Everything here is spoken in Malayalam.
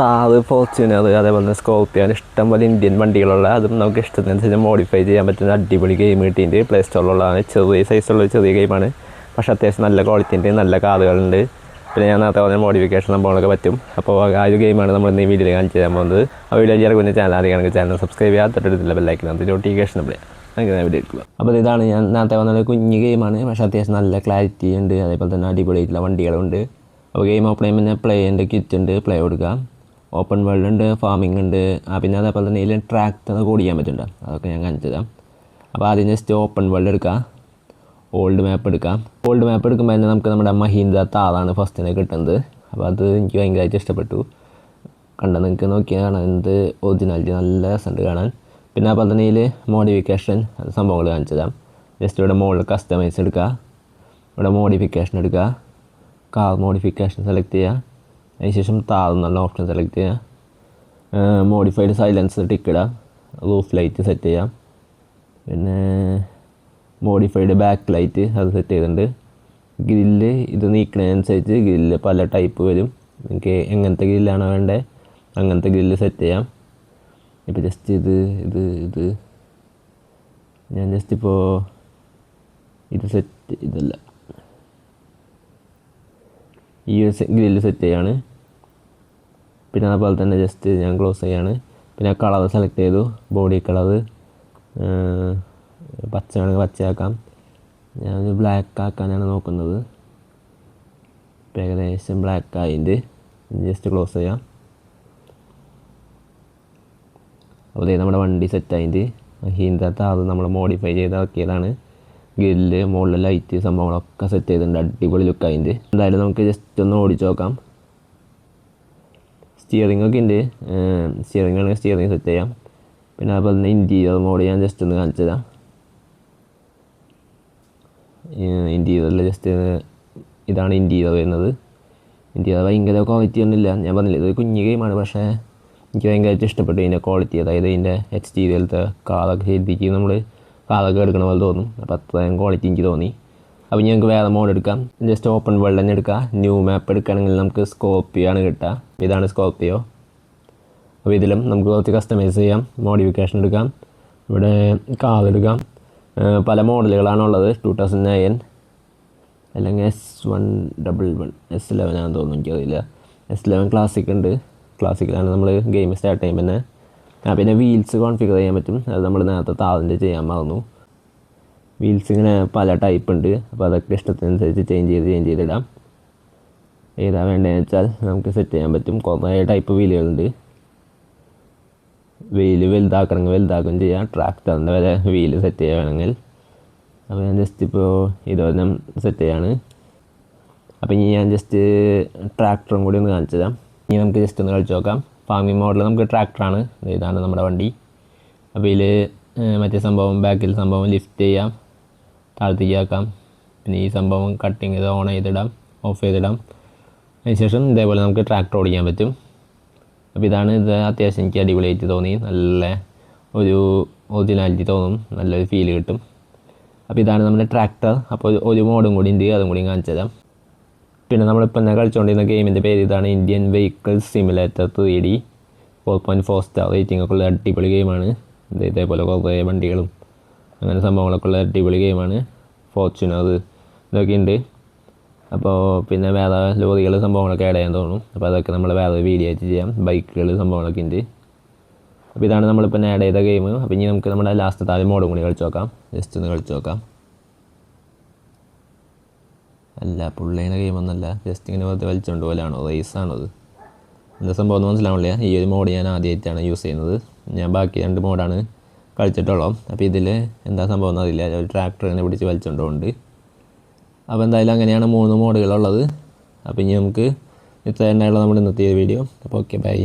താറ് ഫോർച്യൂണർ അതേപോലെ തന്നെ സ്കോർപ്പിയൻ ഇഷ്ടം പോലെ ഇന്ത്യൻ വണ്ടികളുള്ള അതും നമുക്ക് ഇഷ്ടത്തിനനുസരിച്ച് മോഡിഫൈ ചെയ്യാൻ പറ്റുന്ന അടിപൊളി ഗെയിം കിട്ടിയിട്ട് പ്ലേ സ്റ്റോറിലുള്ളതാണ് ചെറിയ സൈസുള്ള ഒരു ചെറിയ ഗെയിമാണ് പക്ഷേ അത്യാവശ്യം നല്ല ക്വാളിറ്റി ഉണ്ട് നല്ല കാറുകളുണ്ട് പിന്നെ ഞാൻ നേരത്തെ പറഞ്ഞ മോഡിഫിക്കേഷൻ സംഭവങ്ങളൊക്കെ പറ്റും. അപ്പോൾ ആ ഒരു ഗെയിമാണ് നമ്മൾ ഇന്ന് ഈ വീഡിയോയിൽ കാണിച്ചു തരാൻ പോകുന്നത്. ആ വീഡിയോ ചെയ്യാൻ ചാനൽ അറിയാണെങ്കിൽ ചാനൽ സബ്സ്ക്രൈബ് ചെയ്യാം തൊട്ടടുത്തില്ല ബെല്ലൈക്കണം അതിന്റെ നോട്ടിഫിക്കേഷൻ നമ്മൾ അങ്ങനെ വീഡിയോ എടുക്കുക. അപ്പോൾ ഇതാണ് ഞാൻ നേരത്തെ പറഞ്ഞ കുഞ്ഞ് ഗെയിമാണ് പക്ഷേ അത്യാവശ്യം നല്ല ക്ലാരിറ്റി ഉണ്ട്. അതേപോലെ തന്നെ അടിപൊളിയായിട്ടുള്ള വണ്ടികളുണ്ട്. അപ്പോൾ ഗെയിം ഓപ്പൺ ചെയ്യുമ്പോൾ പ്ലേന്റെ കിറ്റ് ഉണ്ട്. പ്ലേ കൊടുക്കാം. ഓപ്പൺ വേൾഡ് ഉണ്ട് ഫാമിംഗ് ഉണ്ട്. പിന്നെ അതേപോലെ തന്നെ ഇതിൽ ട്രാക്ടർ കൂടി ചെയ്യാൻ പറ്റുന്നുണ്ട്. അതൊക്കെ ഞാൻ കാണിച്ചു തരാം. അപ്പോൾ ആദ്യം ജസ്റ്റ് ഓപ്പൺ വേൾഡ് എടുക്കാം. ഓൾഡ് മാപ്പ് എടുക്കാം. ഓൾഡ് മാപ്പ് എടുക്കുമ്പോൾ തന്നെ നമുക്ക് നമ്മുടെ മഹീന്ദ്ര താറാണ് ഫസ്റ്റിനെ കിട്ടുന്നത്. അപ്പോൾ അത് എനിക്ക് ഭയങ്കരമായിട്ട് ഇഷ്ടപ്പെട്ടു. കണ്ട നിങ്ങൾക്ക് നോക്കിയാൽ എന്ത് ഒറിജിനാലിറ്റി നല്ല രസമുണ്ട് കാണാൻ. പിന്നെ അതുപോലെ തന്നെ ഇതിൽ മോഡിഫിക്കേഷൻ സംഭവങ്ങൾ കാണിച്ചു തരാം. ജസ്റ്റ് ഇവിടെ മുകളിൽ കസ്റ്റമൈസ് എടുക്കുക ഇവിടെ മോഡിഫിക്കേഷൻ എടുക്കുക കാർ മോഡിഫിക്കേഷൻ സെലക്ട് ചെയ്യുക അതിനുശേഷം താർ എന്നുള്ള ഓപ്ഷൻ സെലക്ട് ചെയ്യുക മോഡിഫൈഡ് സൈലൻസ് ടിക്ക് ഇടുക റൂഫ് ലൈറ്റ് സെറ്റ് ചെയ്യാം. പിന്നെ മോഡിഫൈഡ് ബാക്ക് ലൈറ്റ് അത് സെറ്റ് ചെയ്തിട്ടുണ്ട്. ഗ്രില്ല് ഇത് നീക്കണതിനനുസരിച്ച് ഗ്രില്ല് പല ടൈപ്പ് വരും. നിങ്ങൾക്ക് എങ്ങനത്തെ ഗ്രില്ലാണോ വേണ്ടത് അങ്ങനത്തെ ഗ്രില്ല് സെറ്റ് ചെയ്യാം. ഇപ്പോൾ ജസ്റ്റ് ഇത് ഇത് ഇത്. ഞാൻ ജസ്റ്റ് ഇപ്പോൾ ഇത് സെറ്റ് ഇതല്ല. ഈ ഒരു ഗ്രില്ല് സെറ്റ് ചെയ്യാണ്. പിന്നെ അതുപോലെ തന്നെ ജസ്റ്റ് ഞാൻ ക്ലോസ് ചെയ്യാണ്. പിന്നെ കളർ സെലക്ട് ചെയ്തു. ബോഡി കളർ പച്ച വേണമെങ്കിൽ പച്ചയാക്കാം. ഞാൻ ബ്ലാക്ക് ആക്കാനാണ് നോക്കുന്നത്. ഏകദേശം ബ്ലാക്ക് ആയിട്ട് ജസ്റ്റ് ക്ലോസ് ചെയ്യാം. അപ്പോൾ നമ്മുടെ വണ്ടി സെറ്റ് ആയിട്ട് ഹീന്ദത്തെ അത് നമ്മൾ മോഡിഫൈ ചെയ്ത് ഇറക്കിയതാണ് ഗ്രില്ല് മുകളിൽ ലൈറ്റ് സംഭവങ്ങളൊക്കെ സെറ്റ് ചെയ്തിട്ടുണ്ട്. അടിപൊളി ലുക്ക് അതിന്റെ എന്തായാലും നമുക്ക് ജസ്റ്റ് ഒന്ന് ഓടിച്ചു നോക്കാം. സ്റ്റിയറിംഗ് ഒക്കെ ഉണ്ട് സ്റ്റിയറിംഗ് ആണെങ്കിൽ സ്റ്റിയറിംഗ് സെറ്റ് ചെയ്യാം. പിന്നെ അതുപോലെ തന്നെ ഇന്റീരിയർ മോഡ് ഞാൻ ജസ്റ്റ് ഒന്ന് കാണിച്ചു തരാം. ഇന്റീരിയറിൽ ജസ്റ്റ് ഇതാണ് ഇന്റീരിയർ വരുന്നത്. ഇന്റീരിയർ ഭയങ്കര ക്വാളിറ്റി ഒന്നുമില്ല ഞാൻ പറഞ്ഞില്ല ഇതൊരു കുഞ്ഞു ഗെയിമാണ് പക്ഷേ എനിക്ക് ഭയങ്കരമായിട്ട് ഇഷ്ടപ്പെട്ടു ഇതിന്റെ ക്വാളിറ്റി അതായത് ഇതിന്റെ എക്സ്റ്റീരിയലത്തെ കാറൊക്കെ ശരിക്കും നമ്മൾ കാറൊക്കെ എടുക്കണ പോലെ തോന്നും. അപ്പോൾ അത്രയും ക്വാളിറ്റി എനിക്ക് തോന്നി. അപ്പോൾ ഞങ്ങൾക്ക് വേറെ മോഡ് എടുക്കാം. ജസ്റ്റ് ഓപ്പൺ വേൾഡ് തന്നെ എടുക്കാം. ന്യൂ മാപ്പ് എടുക്കുകയാണെങ്കിൽ നമുക്ക് സ്കോപ്പിയോ ആണ് കിട്ടുക ഇതാണ് സ്കോപ്പിയോ അപ്പോൾ ഇതിലും നമുക്ക് കുറച്ച് കസ്റ്റമൈസ് ചെയ്യാം. മോഡിഫിക്കേഷൻ എടുക്കാം. ഇവിടെ കാർ എടുക്കാം. പല മോഡലുകളാണുള്ളത്. ടു തൗസൻഡ് നയൻ അല്ലെങ്കിൽ S one double one S eleven ആണെന്ന് തോന്നുന്നു എനിക്കറിയില്ല. എസ് ലെവൻ ക്ലാസിക് ഉണ്ട്. ക്ലാസിക്കിലാണ് നമ്മൾ ഗെയിം സ്റ്റാർട്ട് ചെയ്യുമ്പോൾ തന്നെ പിന്നെ വീൽസ് കോൺഫിഗർ ചെയ്യാൻ പറ്റും. അത് നമ്മൾ നേരത്തെ താതിന്റെ ചെയ്യാൻ മറന്നു. വീൽസ് ഇങ്ങനെ പല ടൈപ്പ് ഉണ്ട്. അപ്പോൾ അതൊക്കെ ഇഷ്ടത്തിനനുസരിച്ച് ചേഞ്ച് ചെയ്ത് ചേഞ്ച് ചെയ്തിടാം. ഏതാ വേണ്ടതെന്ന് വെച്ചാൽ നമുക്ക് സെറ്റ് ചെയ്യാൻ പറ്റും. കുറേ ടൈപ്പ് വീലുകളുണ്ട് വീൽ വലുതാക്കണമെങ്കിൽ വലുതാക്കുകയും ചെയ്യാം. ട്രാക്ടറിന്റെ വരെ വീൽ സെറ്റ് ചെയ്യണമെങ്കിൽ. അപ്പോൾ ഞാൻ ജസ്റ്റ് ഇപ്പോൾ ഇതുപോലെ സെറ്റ് ചെയ്യാണ്. അപ്പോൾ ഇനി ഞാൻ ജസ്റ്റ് ട്രാക്ടറും കൂടി ഒന്ന് കാണിച്ചു തരാം ഇനി നമുക്ക് ജസ്റ്റ് ഒന്ന് കളിച്ചു നോക്കാം. ഫാമിംഗ് മോഡൽ നമുക്ക് ട്രാക്ടറാണ്. ഇതാണ് നമ്മുടെ വണ്ടി. അപ്പോൾ ഇതിൽ മറ്റേ സംഭവം ബാക്കിൽ സംഭവം ലിഫ്റ്റ് ചെയ്യാം താഴ്ത്തേക്ക് ആക്കാം. പിന്നെ ഈ സംഭവം കട്ടിങ് ചെയ്ത് ഓൺ ചെയ്തിടാം ഓഫ് ചെയ്തിടാം. അതിനുശേഷം ഇതേപോലെ നമുക്ക് ട്രാക്ടർ ഓടിക്കാൻ പറ്റും. അപ്പോൾ ഇതാണ് ഇത് അത്യാവശ്യം എനിക്ക് അടിപൊളിയായിട്ട് തോന്നി. നല്ല ഒരു ഒറിജിനാലിറ്റി തോന്നും നല്ലൊരു ഫീൽ കിട്ടും. അപ്പോൾ ഇതാണ് നമ്മുടെ ട്രാക്ടർ അപ്പോൾ ഒരു മോഡും കൂടി ഉണ്ട് അതും കൂടി കാണിച്ചു തരാം പിന്നെ നമ്മളിപ്പോൾ തന്നെ കളിച്ചുകൊണ്ടിരുന്ന ഗെയിമിന്റെ പേര് ഇതാണ് Indian vehicle simulator three D four point four star rating ഒക്കെ ഉള്ള അടിപൊളി ഗെയിമാണ് ഇത് ഇതേപോലെ കുറേ വണ്ടികളും അങ്ങനെ സംഭവങ്ങളൊക്കെ ഉള്ള അടിപൊളി ഗെയിമാണ് ഫോർച്യൂണർ ഇതൊക്കെ ഉണ്ട് അപ്പോൾ പിന്നെ വേറെ ലോറികൾ സംഭവങ്ങളൊക്കെ ആഡ് ചെയ്യാൻ തോന്നും. അപ്പോൾ അതൊക്കെ നമ്മൾ വേറെ വീഡിയോ ആയിട്ട് ചെയ്യാം. ബൈക്കുകൾ സംഭവങ്ങളൊക്കെ ഉണ്ട് അപ്പോൾ ഇതാണ് നമ്മളിപ്പോൾ ആഡ് ചെയ്ത ഗെയിം അപ്പോൾ ഇനി നമുക്ക് നമ്മുടെ ലാസ്റ്റ് താഴെ മോഡും കൂടി കളിച്ച് നോക്കാം. ജസ്റ്റ് ഒന്ന് കളിച്ച് നോക്കാം. അല്ല പുള്ളേനെ ഗെയിമൊന്നുമല്ല ജസ്റ്റ് ഇങ്ങനെ വെറുതെ വലിച്ചുകൊണ്ട് പോലാണോ റേസാണോ അത് എന്താ സംഭവം എന്ന് മനസ്സിലാവില്ല ഈ ഒരു മോഡ് ഞാൻ ആദ്യമായിട്ടാണ് യൂസ് ചെയ്യുന്നത്. ഞാൻ ബാക്കി രണ്ട് മോഡാണ് കളിച്ചിട്ടുള്ളൂ അപ്പോൾ ഇതിൽ എന്താ സംഭവം എന്ന് അറിയില്ല. ഒരു ട്രാക്ടർ ഇങ്ങനെ പിടിച്ച് വലിച്ചുകൊണ്ട് പോകുന്നുണ്ട് അപ്പോൾ എന്തായാലും അങ്ങനെയാണ് മൂന്ന് മോഡുകളുള്ളത് അപ്പോൾ ഇനി നമുക്ക് ഇത്ര തന്നെയുള്ള നമ്മുടെ ഇന്നത്തെ വീഡിയോ അപ്പോൾ ഓക്കെ ബൈ